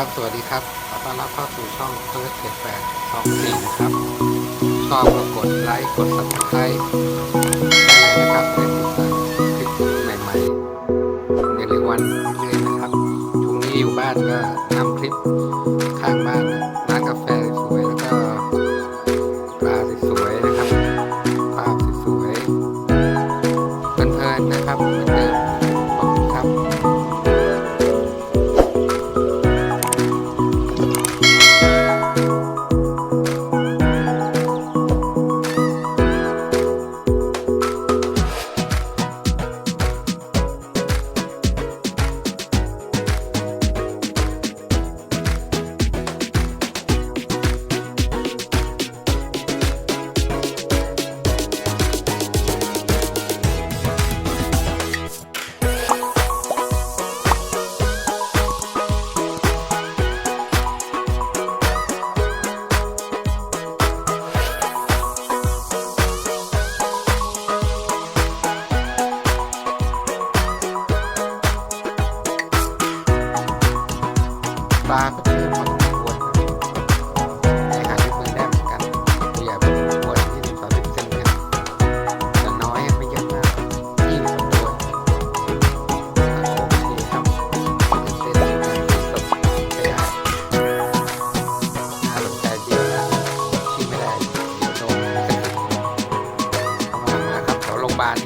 ครับ สวัสดีครับ ขอต้อนรับเข้าสู่ช่องเพิร์ดเจ็ดแปดสองสี่นะครับ ชอบก็กดไลค์ กดซับสไครต์ได้เลยนะครับเพื่อติดตามคลิปใหม่ๆในเร็ววันเรื่อยนะครับ ช่วงนี้อยู่บ้านก็ทำคลิปข้างบ้านนะร้านกาแฟสวยแล้วก็ปลาสวยนะครับภาพสวยเพลินๆนะครับเหมือนเดิม ปลาก็เจอพอสมควรแต่หาที่มันได้เหมือนกันตัวใหญ่พอสมควรที่สิบสามสิบเซนกันแต่น้อยไม่เยอะมากยี่สิบตัวโอเคครับเป็นเซนจบไม่ได้น่าสนใจเดียวนะที่ไม่ได้โดนกระติอามาาครับแถวโรงพยาบาล